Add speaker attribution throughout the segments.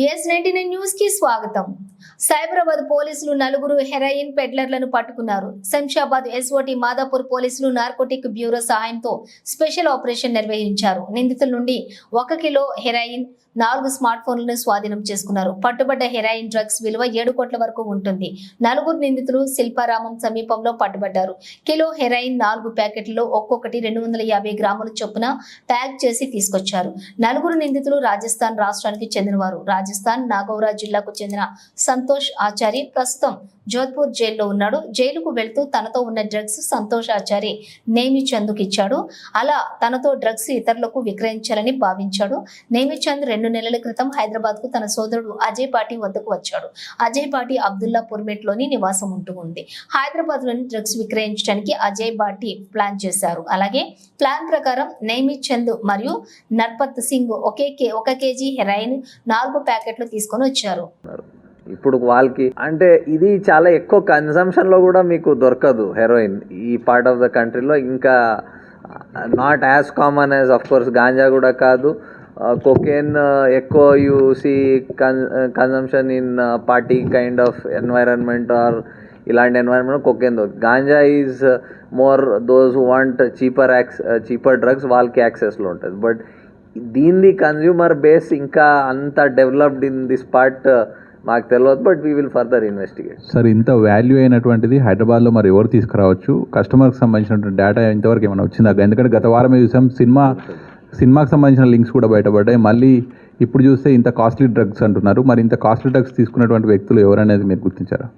Speaker 1: BS ninety nine న్యూస్కి స్వాగతం. సైబరాబాద్ పోలీసులు నలుగురు హెరాయిన్ పెడ్లర్లను పట్టుకున్నారు. శంషాబాద్ ఎస్ఓటి మాదాపూర్ పోలీసులు నార్కోటిక్ బ్యూరో సహాయంతో స్పెషల్ ఆపరేషన్ నిర్వహించారు. నిందితుల నుండి ఒక కిలో హెరాయిన్ నాలుగు స్మార్ట్ ఫోన్లను స్వాధీనం చేసుకున్నారు. పట్టుబడ్డ హెరాయిన్ డ్రగ్స్ విలువ ఏడు కోట్ల వరకు ఉంటుంది. నలుగురు నిందితులు శిల్పారామం సమీపంలో పట్టుబడ్డారు. కిలో హెరాయిన్ నాలుగు ప్యాకెట్లలో ఒక్కొక్కటి రెండు వందల యాభై గ్రాముల చొప్పున ప్యాక్ చేసి తీసుకొచ్చారు. నలుగురు నిందితులు రాజస్థాన్ రాష్ట్రానికి చెందినవారు. రాజస్థాన్ నాగౌరా జిల్లాకు చెందిన సంతోష్ ఆచారి ప్రస్తుతం జోధ్పూర్ జైల్లో ఉన్నాడు. జైలుకు వెళ్తూ తనతో ఉన్న డ్రగ్స్ సంతోష్ ఆచారి నేమిచంద్కు ఇచ్చాడు. అలా తనతో డ్రగ్స్ ఇతరులకు విక్రయించాలని భావించాడు. నేమిచంద్ రెండు నెలల క్రితం హైదరాబాద్కు తన సోదరుడు అజయ్ పాటి వద్దకు వచ్చాడు. అజయ్ పాటి అబ్దుల్లా పుర్మేట్లోని నివాసం ఉంటూ ఉంది హైదరాబాద్లోని డ్రగ్స్ విక్రయించడానికి అజయ్ బాటి ప్లాన్ చేశారు. అలాగే ప్లాన్ ప్రకారం నేమిచంద్ మరియు నర్పత్ సింగ్ ఒకే కే- ఒక కేజీ హెరాయిన్ నాలుగు ప్యాకెట్లు తీసుకొని వచ్చారు.
Speaker 2: ఇప్పుడు వాళ్ళకి అంటే ఇది చాలా ఎక్కువ కన్సంప్షన్లో కూడా మీకు దొరకదు హెరోయిన్ ఈ పార్ట్ ఆఫ్ ద కంట్రీలో ఇంకా not as common as of course ganja కూడా కాదు. కొకేన్ ఎక్కువ you see con consumption in party kind of environment or ఇలాంటి ఎన్వైరన్మెంట్ కొకేన్ దొరుకుతుంది. Ganja is more those want cheaper acc cheaper drugs వాళ్ళకి యాక్సెస్లో ఉంటుంది. బట్ దీనిది కన్జ్యూమర్ బేస్ ఇంకా అంత డెవలప్డ్ ఇన్ దిస్ పార్ట్ మాకు తెలియదు but we will further investigate
Speaker 3: sir ఇంత వాల్యూ అయినటువంటిది హైదరాబాద్లో మరి ఎవరు తీసుకురావచ్చు? కస్టమర్కి సంబంధించినటువంటి డేటా ఇంతవరకు ఏమైనా వచ్చిందా? ఎందుకంటే గత వారమే చూసాం సినిమా సినిమాకి సంబంధించిన లింక్స్ కూడా బయటపడ్డాయి. మళ్ళీ ఇప్పుడు చూస్తే ఇంత కాస్ట్లీ డ్రగ్స్ అంటున్నారు. మరి ఇంత కాస్ట్లీ డ్రగ్స్ తీసుకున్నటువంటి వ్యక్తులు ఎవరనేది మీరు గుర్తించారా?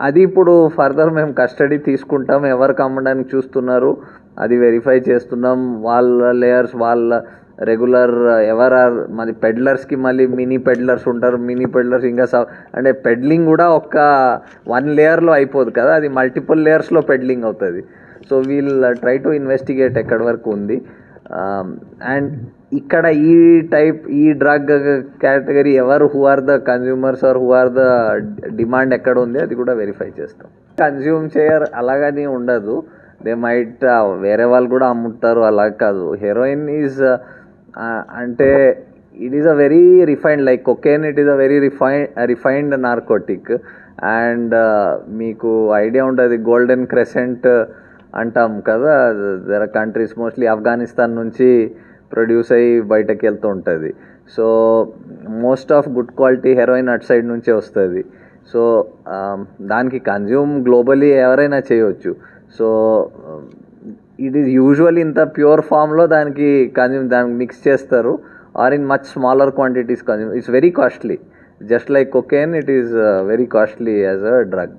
Speaker 2: అది ఇప్పుడు ఫర్దర్ మేము కస్టడీ తీసుకుంటాం. ఎవరు కమ్మడానికి చూస్తున్నారు? అది వెరిఫై చేస్తున్నాం. వాళ్ళ లేయర్స్ వాళ్ళ రెగ్యులర్ ఎవరు మరి పెడ్లర్స్కి మళ్ళీ మినీ పెడ్లర్స్ ఉంటారు. మినీ పెడ్లర్స్ ఇంకా స అంటే పెడ్లింగ్ కూడా ఒక్క వన్ లేయర్లో అయిపోదు కదా. అది మల్టిపుల్ లేయర్స్లో పెడ్లింగ్ అవుతుంది. So we'll try to investigate ఎక్కడి వరకు ఉంది. Um, అండ్ ఇక్కడ ఈ టైప్ ఈ డ్రగ్ కేటగిరీ ఎవరు who are the consumers or who are the demand ఎక్కడ ఉంది అది కూడా వెరిఫై చేస్తాం. కన్జ్యూమ్ చేయర్ అలాగని ఉండదు. దే మైట్ uh, వేరే వాళ్ళు కూడా అమ్ముతారు అలా కాదు. హెరోయిన్ ఈజ్ uh, uh, అంటే it is a very refined like cocaine it is a very refine refined narcotic and మీకు ఐడియా ఉంటుంది గోల్డెన్ క్రెసెంట్ అంటాం కదా దర్ కంట్రీస్ మోస్ట్లీ ఆఫ్ఘనిస్తాన్ నుంచి ప్రొడ్యూస్ అయ్యి బయటకు వెళ్తూ ఉంటుంది. So most of good quality heroin at side నుంచే వస్తుంది. సో దానికి కన్జ్యూమ్ గ్లోబలీ ఎవరైనా చేయొచ్చు. సో ఇట్ ఈజ్ యూజువల్ ఇంత ప్యూర్ ఫామ్లో దానికి కన్జ్యూమ్ దానికి మిక్స్ చేస్తారు. Or in much smaller quantities consume it's very costly just like cocaine it is very costly as a drug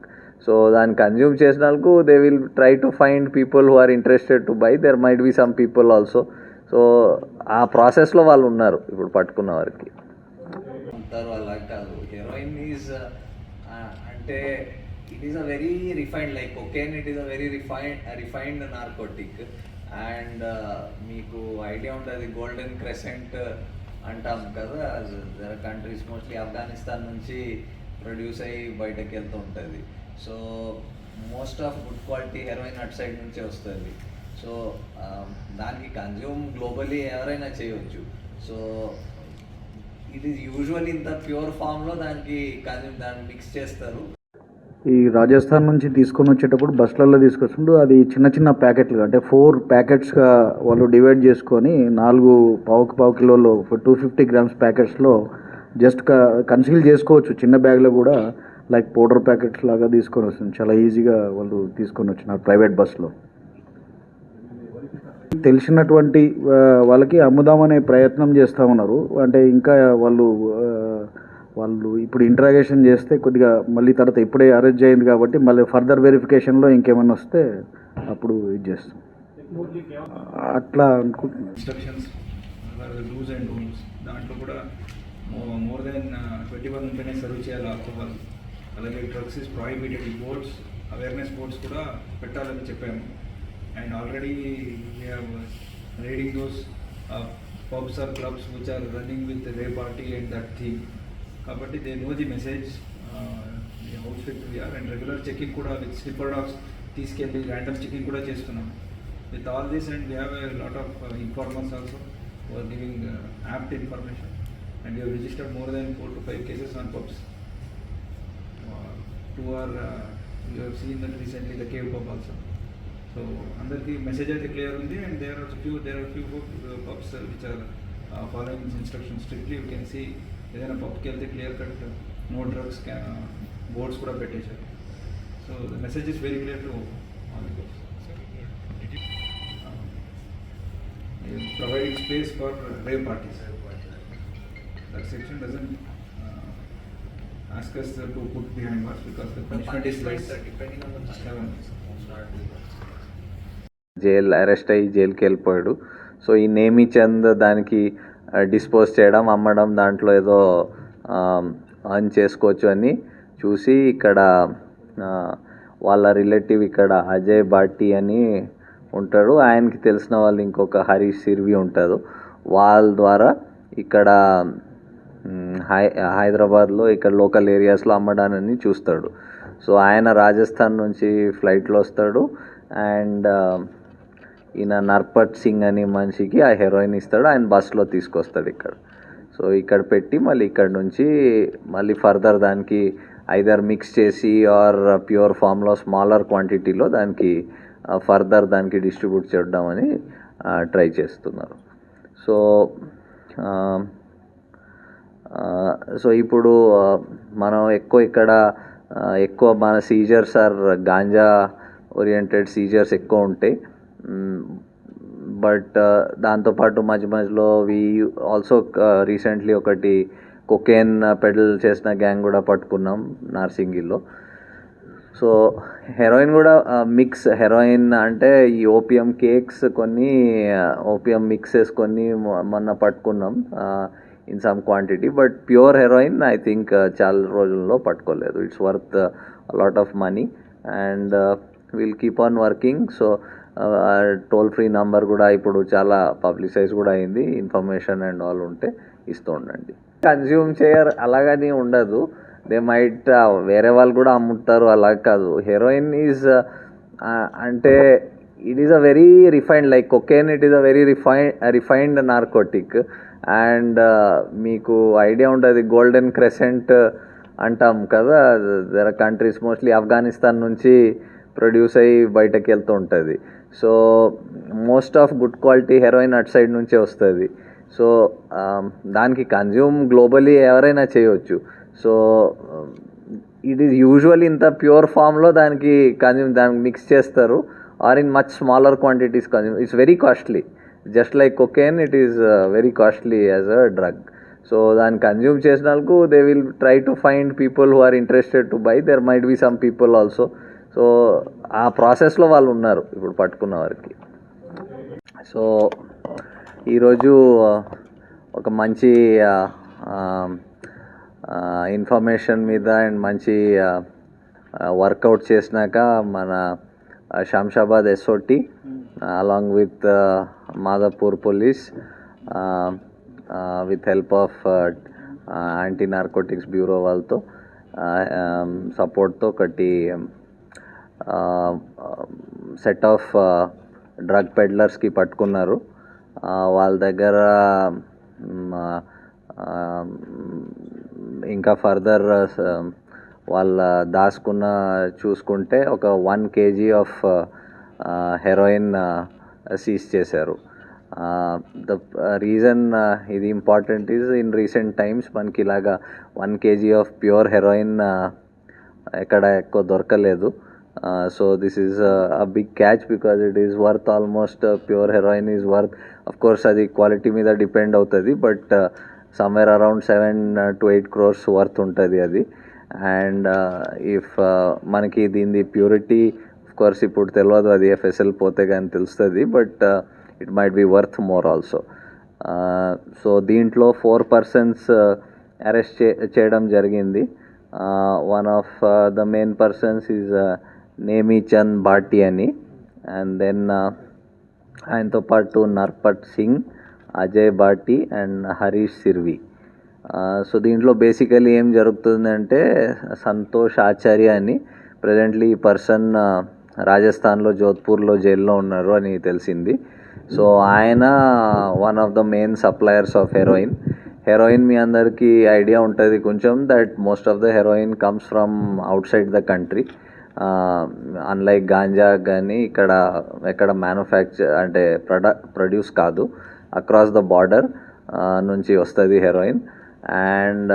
Speaker 2: so దాన్ని కన్జ్యూమ్ చేసిన వాళ్ళకు they will try to find people who are interested to buy there might be some people also so ఆ ప్రాసెస్లో వాళ్ళు ఉన్నారు ఇప్పుడు పట్టుకున్న వారికి. అంటారు అలా కాదు. హెరోయిన్ ఈజ్ uh, అంటే it is a very refined like cocaine it is a very refine refined narcotic and మీకు ఐడియా ఉంటుంది గోల్డెన్ క్రెసెంట్ అంటాం కదా. కంట్రీస్ మోస్ట్లీ ఆఫ్ఘనిస్తాన్ నుంచి ప్రొడ్యూస్ అయ్యి బయటకు వెళ్తూ ఉంటుంది. So most of good quality heroin at side నుంచే వస్తుంది. సో దానికి కన్జ్యూమ్ గ్లోబలీ ఎవరైనా చేయవచ్చు సో ఇట్ ఈస్ యూజువల్ ఇంత ప్యూర్ ఫామ్లో దానికి కన్జ్యూమ్ దాన్ని మిక్స్ చేస్తారు.
Speaker 4: ఈ రాజస్థాన్ నుంచి తీసుకొని వచ్చేటప్పుడు బస్సులలో తీసుకొస్తుంటూ అది చిన్న చిన్న ప్యాకెట్లు అంటే ఫోర్ ప్యాకెట్స్గా వాళ్ళు డివైడ్ చేసుకొని నాలుగు పావుకి పావు కిలోలో టూ ఫిఫ్టీ గ్రామ్స్ ప్యాకెట్స్లో జస్ట్ కన్సీల్ చేసుకోవచ్చు. చిన్న బ్యాగ్లో కూడా లైక్ పౌడర్ ప్యాకెట్స్ లాగా తీసుకొని వస్తుంది. చాలా ఈజీగా వాళ్ళు తీసుకొని వచ్చినారు ప్రైవేట్ బస్సులో. తెలిసినటువంటి వాళ్ళకి అమ్ముదామనే ప్రయత్నం చేస్తూ ఉన్నారు. అంటే ఇంకా వాళ్ళు వాళ్ళు ఇప్పుడు ఇంట్రాగేషన్ చేస్తే కొద్దిగా మళ్ళీ తర్వాత ఇప్పుడే అరెస్ట్ అయింది కాబట్టి మళ్ళీ ఫర్దర్ వెరిఫికేషన్లో ఇంకేమైనా వస్తే అప్పుడు ఇది చేస్తాం. అట్లా అనుకుంటున్నాను
Speaker 5: దాంట్లో కూడా more than twenty one serve చేయాలి అలాగే డ్రగ్స్ ఇస్ ప్రాహిబిటెడ్ ఈ బోర్డ్స్ అవేర్నెస్ బోర్డ్స్ కూడా పెట్టాలని చెప్పాము. And already reading those pubs or clubs which are running with rave party and that theme కాబట్టి they know the message house fit VR and regular checking కూడా with sniffer dogs తీసుకెళ్ళి random checking కూడా చేస్తున్నాం with all this and we have a lot of informers also informers giving apt information and you registered more and four to five cases on pubs to five cases on pubs. Uh, two are uh, you have seen that recently the cave pub also. So అందరికీ message అయితే clear ఉంది and there are few there are few pubs which are following instruction strictly you can see ఏదైనా పబ్కి వెళ్తే clear cut no drugs boards కూడా పెట్టేశారు so the message is very clear to all the pubs providing space for rave parties. That section doesn't uh, ask us to put behind bars because the punishment is less. Seven.
Speaker 2: Jail arrest అయ్యి జైలుకి వెళ్ళిపోయాడు so ఈ నేమి చంద్ దానికి dispose చేయడం అమ్మడం దాంట్లో ఏదో అర్న్ చేసుకోవచ్చు అని చూసి ఇక్కడ వాళ్ళ రిలేటివ్ ఇక్కడ అజయ్ భాటి అని ఉంటాడు ఆయనకి తెలిసిన వాళ్ళు ఇంకొక హరీష్ సిర్వి ఉంటారు వాళ్ళ ద్వారా ఇక్కడ హై హైదరాబాద్లో ఇక్కడ లోకల్ ఏరియాస్లో అమ్మడానని చూస్తాడు. సో ఆయన రాజస్థాన్ నుంచి ఫ్లైట్లో వస్తాడు. అండ్ ఈయన నర్పట్ సింగ్ అనే మనిషికి ఆ హెరోయిన్ ఇస్తాడు. ఆయన బస్లో తీసుకొస్తాడు ఇక్కడ. సో ఇక్కడ పెట్టి మళ్ళీ ఇక్కడ నుంచి మళ్ళీ ఫర్దర్ దానికి ఐదర్ మిక్స్ చేసి ఆర్ ప్యూర్ ఫామ్లో స్మాలర్ క్వాంటిటీలో దానికి ఫర్దర్ దానికి డిస్ట్రిబ్యూట్ చేద్దామని ట్రై చేస్తున్నారు. సో సో ఇప్పుడు మనం ఎక్కువ ఇక్కడ ఎక్కువ మన seizures are ganja oriented seizures ఎక్కువ ఉంటాయి బట్ దాంతోపాటు మధ్య మధ్యలో వి ఆల్సో రీసెంట్లీ ఒకటి కొకేన్ పెడల్ చేసిన గ్యాంగ్ కూడా పట్టుకున్నాం నార్సింగిల్లో సో హెరోయిన్ కూడా మిక్స్ హెరోయిన్ అంటే ఈ ఓపియం కేక్స్ కొన్ని ఓపియం మిక్సెస్ కొన్ని మొన్న పట్టుకున్నాం. In some quantity but pure heroin I think చాలా రోజుల్లో పట్టుకోలేదు. It's worth lot of money and will keep on working so toll free number కూడా ఇప్పుడు చాలా పబ్లిసైజ్ కూడా అయింది. ఇన్ఫర్మేషన్ అండ్ ఆల్ ఉంటే ఇస్తూ ఉండండి కన్జ్యూమ్ చేయర్ అలాగని ఉండదు. దే మైట్ uh, వేరే వాళ్ళు కూడా అమ్ముతారు అలా కాదు. హెరోయిన్ ఈజ్ uh, అంటే it is a very refined like cocaine it is a very refine refined narcotic and మీకు ఐడియా ఉంటుంది గోల్డెన్ క్రెసెంట్ అంటాం కదా. దర్ కంట్రీస్ మోస్ట్లీ ఆఫ్ఘనిస్తాన్ నుంచి ప్రొడ్యూస్ అయ్యి బయటకు వెళ్తూ ఉంటుంది. So most of good quality heroin అటు సైడ్ నుంచే వస్తుంది. సో దానికి కన్జ్యూమ్ గ్లోబలీ ఎవరైనా చేయవచ్చు సో ఇట్ ఈస్ యూజువల్లీ ఇంత ప్యూర్ ఫామ్లో దానికి కన్జ్యూమ్ దానికి మిక్స్ చేస్తారు. Or in much smaller quantities consume it's very costly just like cocaine it is very costly as a drug so దాన్ని కన్జ్యూమ్ చేసిన వాళ్ళకు they will try to find people who are interested to buy there might be some people also so ఆ ప్రాసెస్లో వాళ్ళు ఉన్నారు ఇప్పుడు పట్టుకున్న వారికి. సో ఈరోజు uh, ఒక మంచి uh, um, uh, ఇన్ఫర్మేషన్ మీద అండ్ మంచి వర్కౌట్ చేసినాక మన Shamshabad SOT along with Madhapur police with help of anti narcotics bureau వాళ్ళతో సపోర్ట్తో ఒకటి సెట్ ఆఫ్ డ్రగ్ పెడ్లర్స్కి పట్టుకున్నారు. వాళ్ళ దగ్గర ఇంకా ఫర్దర్ వాళ్ళ దాచుకున్న చూసుకుంటే ఒక one KG of heroin seize చేశారు. ద రీజన్ ఇది important is in recent times మనకి ఇలాగా one KG of pure heroin ఎక్కడ ఎక్కువ దొరకలేదు. So this is a big catch because it is worth almost pure heroin is worth. Of course అది quality మీద depend అవుతుంది but somewhere around seven to eight crores worth ఉంటుంది అది. And uh, if uh, మనకి దీని purity course ఇప్పుడు తెలియదు అది ఎఫ్ఎస్ఎల్ పోతే కానీ తెలుస్తుంది but it might be worth more also so దీంట్లో ఫోర్ పర్సన్స్ అరెస్ట్ చే చేయడం జరిగింది. One of the main persons is Nemi Chand Bhati అని. అండ్ దెన్ uh, ఆయనతో పాటు నర్పట్ సింగ్ అజయ్ భాటి అండ్ హరీష్ సిర్వి సో దీంట్లో బేసికలీ ఏం జరుగుతుందంటే సంతోష్ ఆచార్య అని ప్రజెంట్లీ ఈ పర్సన్ రాజస్థాన్లో జోధ్పూర్లో జైల్లో ఉన్నారు అని తెలిసింది. సో ఆయన one of the main suppliers of heroin heroin మీ అందరికీ ఐడియా ఉంటుంది కొంచెం that most of the heroin comes from outside the country unlike ganja కానీ ఇక్కడ ఎక్కడ మ్యానుఫ్యాక్చర్ అంటే ప్రొడ ప్రొడ్యూస్ కాదు అక్రాస్ ద బార్డర్ నుంచి వస్తుంది హెరోయిన్ అండ్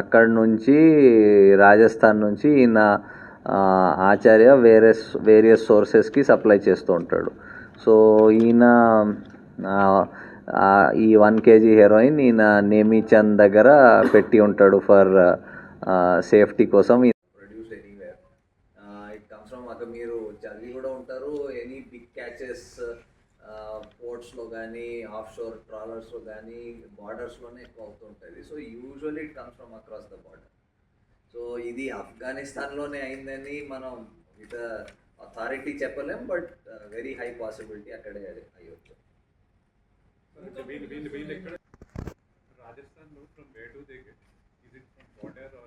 Speaker 2: అక్కడ నుంచి రాజస్థాన్ నుంచి ఈయన ఆచార్య వేరే వేరియస్ సోర్సెస్కి సప్లై చేస్తూ ఉంటాడు. సో ఈయన ఈ వన్ కేజీ హెరోయిన్ ఈయన నేమీచంద్ దగ్గర పెట్టి ఉంటాడు ఫర్ సేఫ్టీ కోసం. Produce anywhere it comes from అక్కడ మీరు చదివి కూడా ఉంటారు. ఎనీ బిగ్ క్యాచెస్ పోర్ట్స్లో కానీ ఆఫ్ షోర్ ట్రాలర్స్లో కానీ బార్డర్స్లోనే ఎక్కువ అవుతుంటుంది so usually it comes from across the border. So ఇది ఆఫ్ఘనిస్తాన్లోనే అయిందని మనం విత్ అథారిటీ చెప్పలేం బట్ వెరీ హై పాసిబిలిటీ అక్కడే అయ్యొచ్చు.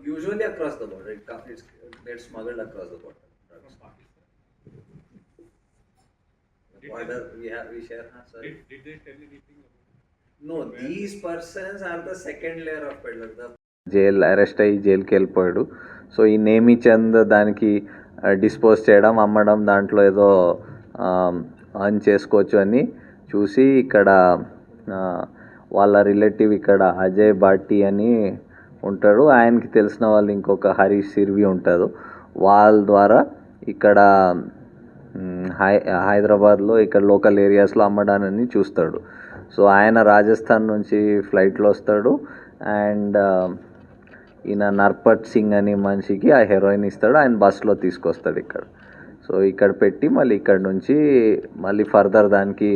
Speaker 2: Usually across the border. It comes it's smuggled across the border. Border we have we share huh, sorry. No these persons are the second layer of peddler. The jail arrest అయ్యి జైలుకి వెళ్ళిపోయాడు. So ఈ నేమి చంద్ దానికి dispose చేయడం అమ్మడం దాంట్లో ఏదో అర్న్ చేసుకోవచ్చు అని చూసి ఇక్కడ వాళ్ళ రిలేటివ్ ఇక్కడ అజయ్ భాటి అని ఉంటాడు. ఆయనకి తెలిసిన వాళ్ళు ఇంకొక హరీష్ సిర్వి ఉంటారు వాళ్ళ ద్వారా ఇక్కడ హై హైదరాబాద్లో ఇక్కడ లోకల్ ఏరియాస్లో అమ్మడానని చూస్తాడు. సో ఆయన రాజస్థాన్ నుంచి ఫ్లైట్లో వస్తాడు. అండ్ ఈయన నర్పట్ సింగ్ అనే మనిషికి ఆ హెరోయిన్ ఇస్తాడు. ఆయన బస్లో తీసుకొస్తాడు ఇక్కడ. సో ఇక్కడ పెట్టి మళ్ళీ ఇక్కడ నుంచి మళ్ళీ ఫర్దర్ దానికి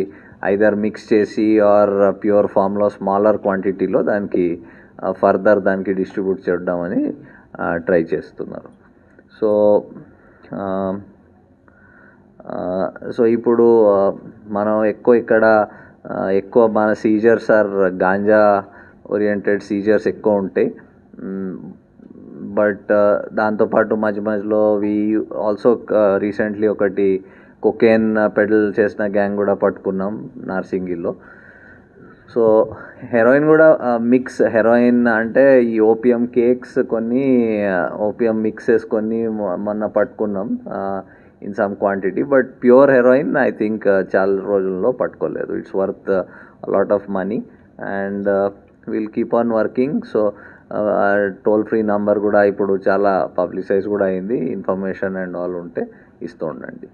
Speaker 2: ఐదర్ మిక్స్ చేసి ఆర్ ప్యూర్ ఫామ్లో స్మాలర్ క్వాంటిటీలో దానికి ఫర్దర్ దానికి డిస్ట్రిబ్యూట్ చేద్దామని ట్రై చేస్తున్నారు. సో సో ఇప్పుడు మనం ఎక్కువ ఇక్కడ ఎక్కువ మన seizures are ganja oriented seizures ఎక్కువ ఉంటాయి బట్ దాంతోపాటు మధ్య మధ్యలో వి ఆల్సో రీసెంట్లీ ఒకటి కొకేన్ పెడల్ చేసిన గ్యాంగ్ కూడా పట్టుకున్నాం నార్సింగిల్లో సో హెరోయిన్ కూడా మిక్స్ హెరోయిన్ అంటే ఈ ఓపియం కేక్స్ కొన్ని ఓపియం మిక్సెస్ కొన్ని మొన్న పట్టుకున్నాం. In some quantity but pure heroin I think చాలా రోజుల్లో పట్టుకోలేదు. It's worth lot of money and will keep on working so toll free number కూడా ఇప్పుడు చాలా పబ్లిసైజ్ కూడా అయింది. ఇన్ఫర్మేషన్ అండ్ ఆల్ ఉంటే ఇస్తూ ఉండండి.